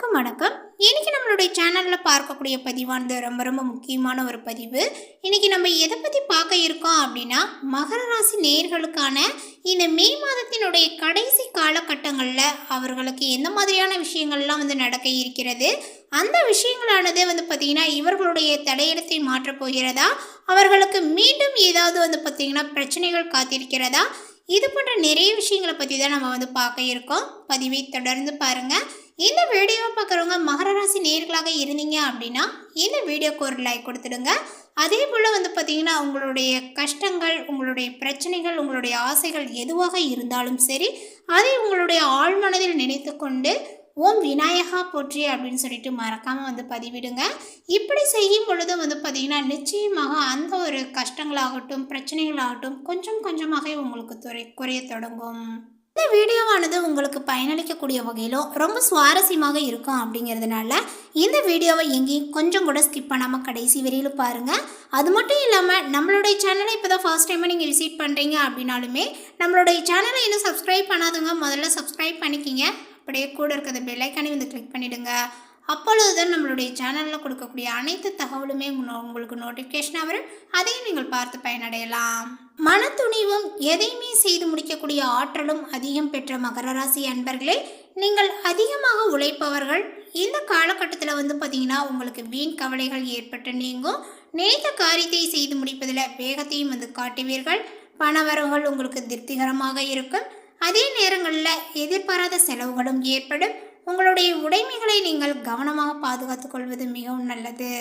அனைவருக்கும் வணக்கம். இன்றைக்கி நம்மளுடைய சேனலில் பார்க்கக்கூடிய பதிவானது ரொம்ப ரொம்ப முக்கியமான ஒரு பதிவு. இன்றைக்கி நம்ம எதை பற்றி பார்க்க இருக்கோம் அப்படின்னா மகர ராசி நேர்களுக்கான இந்த மே மாதத்தினுடைய கடைசி காலகட்டங்களில் அவர்களுக்கு எந்த மாதிரியான விஷயங்கள்லாம் வந்து நடக்க இருக்கிறது? அந்த விஷயங்களானது வந்து பார்த்திங்கன்னா இவர்களுடைய தலையிடத்தை மாற்றப் போகிறதா? அவர்களுக்கு மீண்டும் ஏதாவது வந்து பார்த்திங்கன்னா பிரச்சனைகள் காத்திருக்கிறதா? இது போன்ற நிறைய விஷயங்களை பற்றி தான் நம்ம வந்து பார்க்க இருக்கோம். பதிவை தொடர்ந்து பாருங்கள் இந்த வீடியோவை பார்க்குறவங்க மகர ராசி நேர்களாக இருந்தீங்க அப்படின்னா இந்த வீடியோக்கு ஒரு லைக் கொடுத்துடுங்க. அதே போல் வந்து பார்த்திங்கன்னா உங்களுடைய கஷ்டங்கள் உங்களுடைய பிரச்சனைகள் உங்களுடைய ஆசைகள் எதுவாக இருந்தாலும் சரி அதை உங்களுடைய ஆழ்மனதில் நினைத்து கொண்டு ஓம் விநாயகா போற்றி அப்படின்னு சொல்லிட்டு மறக்காமல் வந்து பதிவிடுங்க. இப்படி செய்யும் பொழுது வந்து பார்த்திங்கன்னா நிச்சயமாக அந்த ஒரு கஷ்டங்களாகட்டும் பிரச்சனைகளாகட்டும் கொஞ்சம் கொஞ்சமாக உங்களுக்கு துறை குறைய தொடங்கும். இந்த வீடியோவானது உங்களுக்கு பயனளிக்கக்கூடிய வகையிலும் ரொம்ப சுவாரஸ்யமாக இருக்கும் அப்படிங்கிறதுனால இந்த வீடியோவை எங்கேயும் கொஞ்சம் கூட ஸ்கிப் பண்ணாமல் கடைசி வரையிலும் பாருங்கள் அது மட்டும் இல்லாமல் நம்மளுடைய சேனலை இப்போ தான் ஃபர்ஸ்ட் டைமாக நீங்கள் விசிட் பண்ணுறீங்க அப்படின்னாலுமே நம்மளுடைய சேனலை இன்னும் சப்ஸ்கிரைப் பண்ணாதவங்க முதல்ல சப்ஸ்கிரைப் பண்ணிக்கிங்க. அப்படியே கூட இருக்கிற பெல்லைக்கானே வந்து கிளிக் பண்ணிவிடுங்க அப்பொழுதுதான் நம்மளுடைய சேனலில் கொடுக்கக்கூடிய அனைத்து தகவலுமே உங்களுக்கு நோட்டிஃபிகேஷனாக வரும். அதையும் நீங்கள் பார்த்து பயனடையலாம். மனத்துணிவும் எதையுமே செய்து முடிக்கக்கூடிய ஆற்றலும் அதிகம் பெற்ற மகர ராசி அன்பர்களே நீங்கள் அதிகமாக உழைப்பவர்கள். இந்த காலகட்டத்தில் வந்து பார்த்தீங்கன்னா உங்களுக்கு வீண் கவலைகள் ஏற்பட்டு நீங்கும். நினைத்த காரியத்தை செய்து முடிப்பதில் வேகத்தையும் வந்து காட்டுவீர்கள். பணவரவுகள் உங்களுக்கு திருப்திகரமாக இருக்கும். அதே நேரங்களில் எதிர்பாராத செலவுகளும் ஏற்படும். உங்களுடைய உடைமைகளை நீங்கள் கவனமாக பாதுகாத்துக் கொள்வது மிகவும் நல்லது.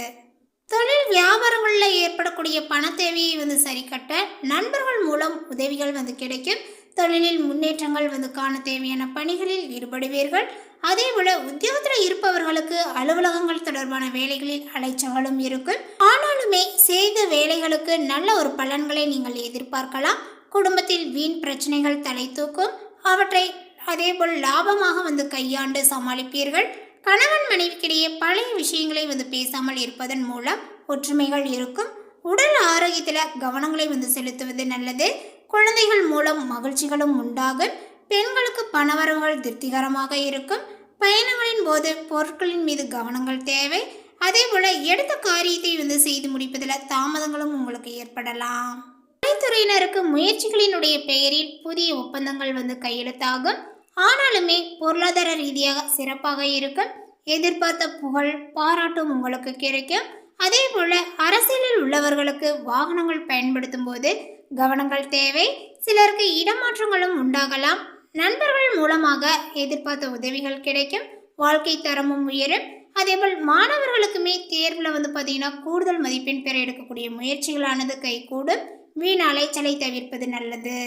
தொழில் வியாபாரங்களில் ஏற்படக்கூடிய பண தேவையை வந்து சரி கட்ட நண்பர்கள் மூலம் உதவிகள் வந்து கிடைக்கும். தொழிலில் முன்னேற்றங்கள் வந்து காண தேவையான பணிகளில் ஈடுபடுவீர்கள். அதே போல உத்தியோகத்தில் இருப்பவர்களுக்கு அலுவலகங்கள் தொடர்பான வேலைகளில் அலைச்சங்களும் இருக்கும். ஆனாலுமே செய்த வேலைகளுக்கு நல்ல ஒரு பலன்களை நீங்கள் எதிர்பார்க்கலாம். குடும்பத்தில் வீண் பிரச்சனைகள் தலை தூக்கும். அவற்றை அதேபோல் லாபமாக வந்து கையாண்டு சமாளிப்பீர்கள். கணவன் மனைவிக்கிடையே பழைய விஷயங்களை வந்து பேசாமல் இருப்பதன் மூலம் ஒற்றுமைகள் இருக்கும். உடல் ஆரோக்கியத்தில் கவனங்களை வந்து செலுத்துவது நல்லது. குழந்தைகள் மூலம் மகிழ்ச்சிகளும் உண்டாகும். பெண்களுக்கு பணவரவுகள் திருப்திகரமாக இருக்கும். பயணங்களின் போது பொருட்களின் மீது கவனங்கள் தேவை. அதே போல எடுத்த காரியத்தை வந்து செய்து முடிப்பதில் தாமதங்களும் உங்களுக்கு ஏற்படலாம். கலைத்துறையினருக்கு முயற்சிகளினுடைய பெயரில் புதிய ஒப்பந்தங்கள் வந்து கையெழுத்தாகும். ஆனாலுமே பொருளாதார ரீதியாக சிறப்பாக இருக்கும் எதிர்பார்த்த புகழ் பாராட்டும் உங்களுக்கு கிடைக்கும் அதே போல அரசியலில் உள்ளவர்களுக்கு வாகனங்கள் பயன்படுத்தும் போது கவனங்கள் தேவை. சிலருக்கு இடமாற்றங்களும் உண்டாகலாம். நண்பர்கள் மூலமாக எதிர்பார்த்த உதவிகள் கிடைக்கும் வாழ்க்கை தரமும் உயரும். அதேபோல் மாணவர்களுக்குமே தேர்வில் வந்து பார்த்தீங்கன்னா கூடுதல் மதிப்பெண் பெற எடுக்கக்கூடிய முயற்சிகளானது கைகூடும். வீணாலை சலை தவிர்ப்பது நல்லது.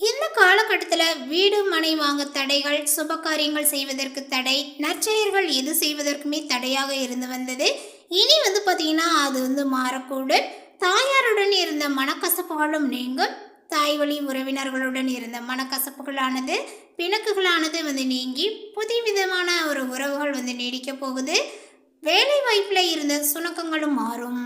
இந்த காலகட்டத்தில் வீடு மனை வாங்க தடைகள் சுப காரியங்கள் செய்வதற்கு தடை நற்செயல்கள் எது செய்வதற்குமே தடையாக இருந்து வந்தது. இனி வந்து பார்த்தீங்கன்னா அது வந்து மாறக்கூடும். தாயாருடன் இருந்த மனக்கசப்புகளும் நீங்கும். தாய் வழி உறவினர்களுடன் இருந்த மனக்கசப்புகளானது பிணக்குகளானது வந்து நீங்கி புதிய விதமான ஒரு உறவுகள் வந்து நீடிக்க போகுது. வேலை வாய்ப்பில் இருந்த சுணக்கங்களும் மாறும்.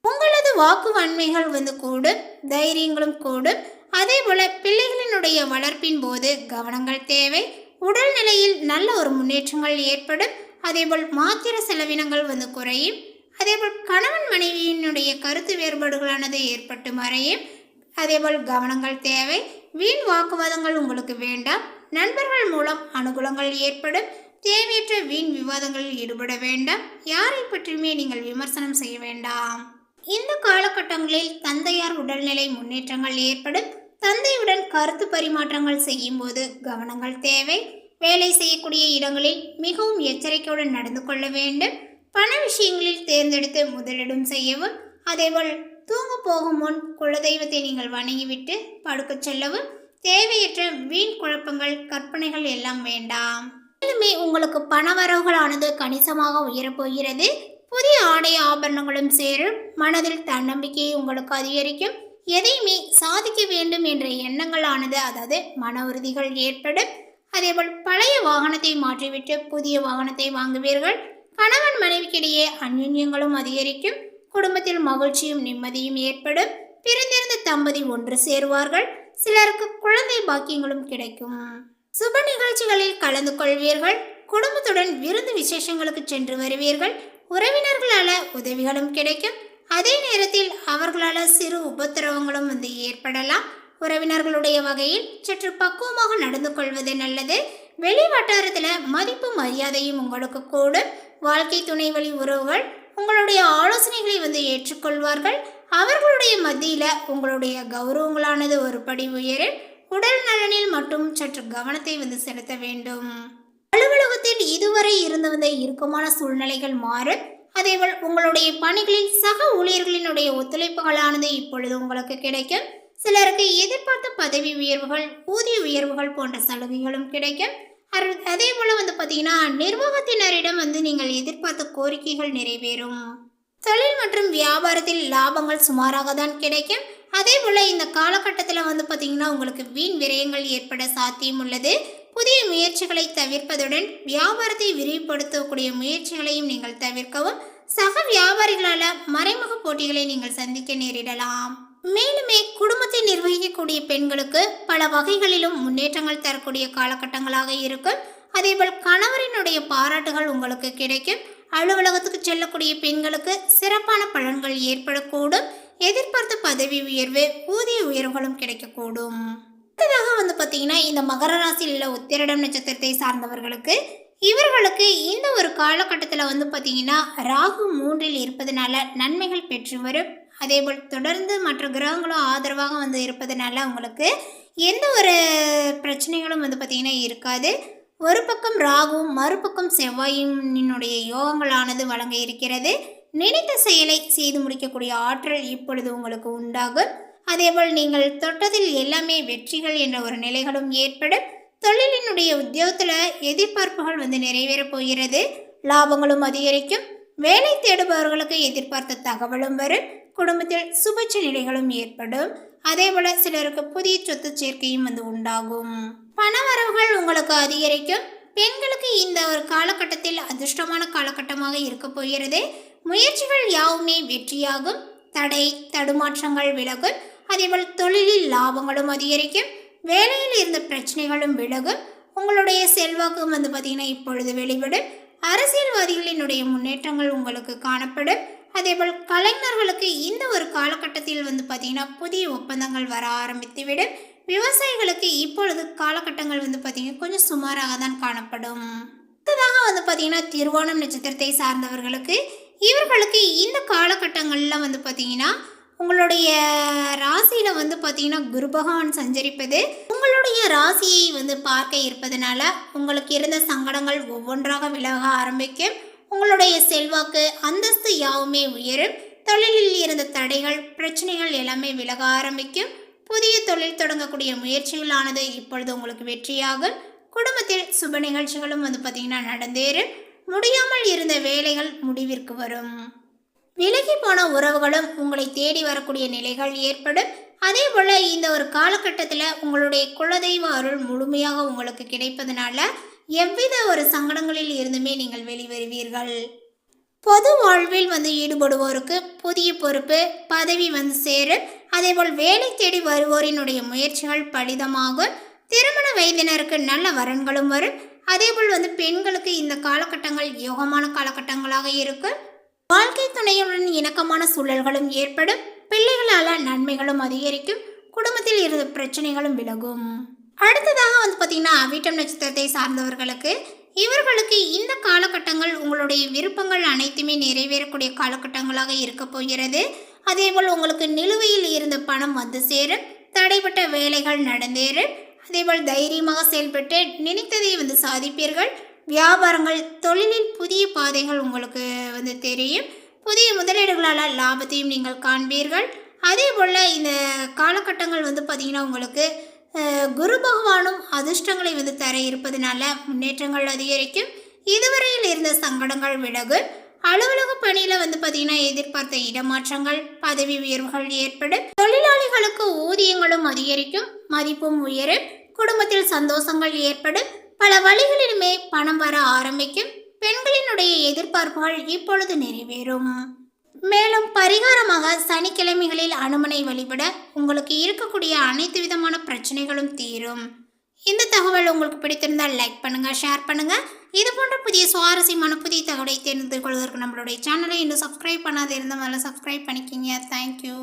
உங்களது வாக்கு வன்மைகள் வந்து கூடும். தைரியங்களும் கூடும். அதே போல பிள்ளைகளினுடைய வளர்ப்பின் போது கவனங்கள் தேவை உடல்நிலையில் நல்ல ஒரு முன்னேற்றங்கள் ஏற்படும். அதேபோல் மாத்திர செலவினங்கள் வந்து குறையும். அதேபோல் கணவன் மனைவியினுடைய கருத்து வேறுபாடுகளானது ஏற்பட்டு மறையும். அதேபோல் கவனங்கள் தேவை. வீண் வாக்குவாதங்கள் உங்களுக்கு வேண்டாம். நண்பர்கள் மூலம் அனுகூலங்கள் ஏற்படும். தேவையற்ற வீண் விவாதங்களில் ஈடுபட வேண்டாம். யாரை பற்றியுமே நீங்கள் விமர்சனம் செய்ய வேண்டாம். இந்த காலகட்டங்களில் தந்தையார் உடல்நிலை முன்னேற்றங்கள் ஏற்படும். தந்தையுடன் கருத்து பரிமாற்றங்கள் செய்யும்போது கவனங்கள் தேவை. வேலை செய்யக்கூடிய இடங்களில் மிகவும் எச்சரிக்கையுடன் நடந்து கொள்ள வேண்டும். பண விஷயங்களில் தேர்ந்தெடுத்து முதலிடம் செய்யவும். அதேபோல் தூங்க போகும் முன் குலதெய்வத்தை நீங்கள் வணங்கிவிட்டு படுக்கச் செல்லவும். தேவையற்ற வீண் குழப்பங்கள் கற்பனைகள் எல்லாம் வேண்டாம். மேலுமே உங்களுக்கு பணவரவுகளானது கணிசமாக உயரப்போகிறது. புதிய ஆடை ஆபரணங்களும் சேரும். மனதில் தன்னம்பிக்கையை உங்களுக்கு அதிகரிக்கும். எதையுமே சாதிக்க வேண்டும் என்ற எண்ணங்களானது அதாவது மன உறுதிகள் ஏற்படும். அதேபோல் பழைய வாகனத்தை மாற்றிவிட்டு புதிய வாகனத்தை வாங்குவீர்கள். கணவன் மனைவிக்கிடையே அந்யுன்யங்களும் அதிகரிக்கும். குடும்பத்தில் மகிழ்ச்சியும் நிம்மதியும் ஏற்படும். பிரிந்திருந்த தம்பதி ஒன்று சேருவார்கள். சிலருக்கு குழந்தை பாக்கியங்களும் கிடைக்கும். சுப நிகழ்ச்சிகளில் கலந்து கொள்வீர்கள். குடும்பத்துடன் விருந்து விசேஷங்களுக்கு சென்று வருவீர்கள். உறவினர்களால உதவிகளும் கிடைக்கும். அதே நேரத்தில் அவர்களால் சிறு உபத்திரவங்களும் வந்து ஏற்படலாம். உறவினர்களுடைய வகையில் சற்று பக்குவமாக நடந்து கொள்வது நல்லது. வெளி வட்டாரத்தில் மதிப்பு மரியாதையும் உங்களுக்கு கூடும். வாழ்க்கை துணை வழி உறவுகள் உங்களுடைய ஆலோசனைகளை வந்து ஏற்றுக்கொள்வார்கள். அவர்களுடைய மத்தியில் உங்களுடைய கௌரவங்களானது ஒரு படி உயரில் உடல் நலனில் மட்டும் சற்று கவனத்தை வந்து செலுத்த வேண்டும். அலுவலகத்தில் இதுவரை இருந்து வந்த இறுக்கமான சூழ்நிலைகள் மாறும். அதேபோல் உங்களுடைய பணிகளில் சக ஊழியர்களினுடைய ஒத்துழைப்புகளானது இப்பொழுது உங்களுக்கு கிடைக்கும். சிலருக்கு எதிர்பார்த்த பதவி உயர்வுகள் ஊதிய உயர்வுகள் போன்ற சலுகைகளும் கிடைக்கும். அதே போல வந்து பார்த்தீங்கன்னா நிர்வாகத்தினரிடம் வந்து நீங்கள் எதிர்பார்த்த கோரிக்கைகள் நிறைவேறும். தொழில் மற்றும் வியாபாரத்தில் லாபங்கள் சுமாராக தான் கிடைக்கும். அதே போல் இந்த காலகட்டத்தில் வந்து பார்த்திங்கன்னா உங்களுக்கு வீண் விரயங்கள் ஏற்பட சாத்தியம் உள்ளது. புதிய முயற்சிகளை தவிர்ப்பதுடன் வியாபாரத்தை விரிவுபடுத்தக்கூடிய முயற்சிகளையும் நீங்கள் தவிர்க்கவும் சக வியாபாரிகளால் மறைமுக போட்டிகளை நீங்கள் சந்திக்க நேரிடலாம். மேலுமே குடும்பத்தை நிர்வகிக்கக்கூடிய பெண்களுக்கு பல வகைகளிலும் முன்னேற்றங்கள் தரக்கூடிய காலகட்டங்களாக இருக்கும். அதேபோல் கணவரினுடைய பாராட்டுகள் உங்களுக்கு கிடைக்கும். அலுவலகத்துக்கு செல்லக்கூடிய பெண்களுக்கு சிறப்பான பலன்கள் ஏற்படக்கூடும். எதிர்பார்த்த பதவி உயர்வு ஊதிய உயர்வுகளும் கிடைக்கக்கூடும். அடுத்ததாக வந்து பார்த்தீங்கன்னா இந்த மகர ராசியில் உள்ள உத்திரடம் நட்சத்திரத்தை சார்ந்தவர்களுக்கு இவர்களுக்கு இந்த ஒரு காலகட்டத்தில் வந்து பார்த்தீங்கன்னா ராகு மூன்றில் இருப்பதனால நன்மைகள் பெற்று வரும். அதேபோல் தொடர்ந்து மற்ற கிரகங்களும் ஆதரவாக வந்து இருப்பதனால அவங்களுக்கு எந்த ஒரு பிரச்சனைகளும் வந்து பார்த்திங்கன்னா இருக்காது. ஒரு பக்கம் ராகுவும் மறுபக்கம் செவ்வாயினுடைய யோகங்களானது வழங்க இருக்கிறது. நினைத்த செயலை செய்து முடிக்கக்கூடிய ஆற்றல் இப்பொழுது உங்களுக்கு உண்டாகும். அதேபோல் நீங்கள் தொட்டதில் எல்லாமே வெற்றிகள் என்ற ஒரு நிலைகளும் ஏற்படும். தொழிலினுடைய உத்தியோகத்தில் எதிர்பார்ப்புகள் வந்து நிறைவேறப் போகிறது. லாபங்களும் அதிகரிக்கும். வேலை தேடுபவர்களுக்கு எதிர்பார்த்த தகவலும் வரும். குடும்பத்தில் சுபட்ச நிலைகளும் ஏற்படும். அதே போல சிலருக்கு புதிய சொத்து சேர்க்கையும் வந்து உண்டாகும். பணவரவுகள் உங்களுக்கு அதிகரிக்கும். பெண்களுக்கு இந்த ஒரு காலகட்டத்தில் அதிர்ஷ்டமான காலகட்டமாக இருக்க போகிறது. முயற்சிகள் யாவுமே வெற்றியாகும். தடை தடுமாற்றங்கள் விலகும். அதேபோல் தொழிலில் லாபங்களும் அதிகரிக்கும் வேலையில் இருந்த பிரச்சனைகளும் விலகும் உங்களுடைய செல்வாக்கும் வந்து பார்த்திங்கன்னா இப்பொழுது வெளிவிடும் அரசியல்வாதிகளினுடைய முன்னேற்றங்கள் உங்களுக்கு காணப்படும். அதேபோல் கலைஞர்களுக்கு இந்த ஒரு காலகட்டத்தில் வந்து பார்த்திங்கன்னா புதிய ஒப்பந்தங்கள் வர ஆரம்பித்துவிடும். விவசாயிகளுக்கு இப்பொழுது காலகட்டங்கள் வந்து பார்த்திங்கன்னா கொஞ்சம் சுமாராக தான் காணப்படும். அடுத்ததாக வந்து பார்த்திங்கன்னா திருவோணம் நட்சத்திரத்தை சார்ந்தவர்களுக்கு இவர்களுக்கு இந்த காலகட்டங்களில் வந்து பார்த்திங்கன்னா உங்களுடைய ராசியில் வந்து பார்த்திங்கன்னா குரு பகவான் சஞ்சரிப்பது உங்களுடைய ராசியை வந்து பார்க்க இருப்பதனால உங்களுக்கு இருந்த சங்கடங்கள் ஒவ்வொன்றாக விலக ஆரம்பிக்கும். உங்களுடைய செல்வாக்கு அந்தஸ்து யாவுமே உயரும். தொழிலில் இருந்த தடைகள் பிரச்சனைகள் எல்லாமே விலக ஆரம்பிக்கும். புதிய தொழில் தொடங்கக்கூடிய முயற்சிகளானது இப்பொழுது உங்களுக்கு வெற்றியாகும். குடும்பத்தில் சுப நிகழ்ச்சிகளும் வந்து பார்த்திங்கன்னா நடந்தேறும். முடியாமல் இருந்த வேலைகள் முடிவிற்கு வரும். விலகி போன உறவுகளும் உங்களை தேடி வரக்கூடிய நிலைகள் ஏற்படும். அதே போல் இந்த ஒரு காலகட்டத்தில் உங்களுடைய குலதெய்வ அருள் முழுமையாக உங்களுக்கு கிடைப்பதனால எவ்வித ஒரு சங்கடங்களில் இருந்துமே நீங்கள் வெளிவருவீர்கள். பொது வாழ்வில் வந்து ஈடுபடுவோருக்கு புதிய பொறுப்பு பதவி வந்து சேரும். அதேபோல் வேலை தேடி வருவோரினுடைய முயற்சிகள் பலிதமாகும். திருமண வயதினருக்கு நல்ல வரன்களும் வரும். அதேபோல் வந்து பெண்களுக்கு இந்த காலகட்டங்கள் யோகமான காலகட்டங்களாக இருக்கும். வாழ்க்கை துணையுடன் இணக்கமான சூழல்களும் ஏற்படும். பிள்ளைகளால் நன்மைகளும் அதிகரிக்கும். குடும்பத்தில் இருந்த பிரச்சனைகளும் விலகும். அடுத்ததாக வந்து பார்த்திங்கன்னா அவிட்டம் நட்சத்திரத்தை சார்ந்தவர்களுக்கு இவர்களுக்கு இந்த காலகட்டங்கள் உங்களுடைய விருப்பங்கள் அனைத்துமே நிறைவேறக்கூடிய காலகட்டங்களாக இருக்க போகிறது. அதேபோல் உங்களுக்கு நிலுவையில் இருந்த பணம் வந்து சேரும். தடைப்பட்ட வேலைகள் நடந்தேறும். அதேபோல் தைரியமாக செயல்பட்டு நினைத்ததை வந்து சாதிப்பீர்கள். வியாபாரங்கள் தொழிலில் புதிய பாதைகள் உங்களுக்கு வந்து தெரியும். புதிய முதலீடுகளால் லாபத்தையும் நீங்கள் காண்பீர்கள். அதே போல் இந்த காலகட்டங்கள் வந்து பார்த்திங்கன்னா உங்களுக்கு குரு பகவானும் அதிர்ஷ்டங்களை வந்து தர இருப்பதனால முன்னேற்றங்கள் அதிகரிக்கும். இதுவரையில் இருந்த சங்கடங்கள் விலகு. அலுவலக பணியில் வந்து பார்த்திங்கன்னா எதிர்பார்த்த இடமாற்றங்கள் பதவி உயர்வுகள் ஏற்படும். தொழிலாளிகளுக்கு ஊதியங்களும் அதிகரிக்கும் மதிப்பும் உயரும். குடும்பத்தில் சந்தோஷங்கள் ஏற்படும். பல வழிகளிலுமே பணம் வர ஆரம்பிக்கும். பெண்களினுடைய எதிர்பார்ப்புகள் இப்பொழுது நிறைவேறும். மேலும் பரிகாரமாக சனிக்கிழமைகளில் அனுமனை வழிபட உங்களுக்கு இருக்கக்கூடிய அனைத்து விதமான பிரச்சனைகளும் தீரும். இந்த தகவல் உங்களுக்கு பிடித்திருந்தால் லைக் பண்ணுங்கள் ஷேர் பண்ணுங்கள் இது போன்ற புதிய சுவாரஸ்யமான புதிய தகவலை தெரிந்து கொள்வதற்கு நம்மளுடைய சேனலை இன்னும் சப்ஸ்கிரைப் பண்ணாத இருந்தால் முதல்ல சப்ஸ்கிரைப் பண்ணிக்கிங்க தேங்க்யூ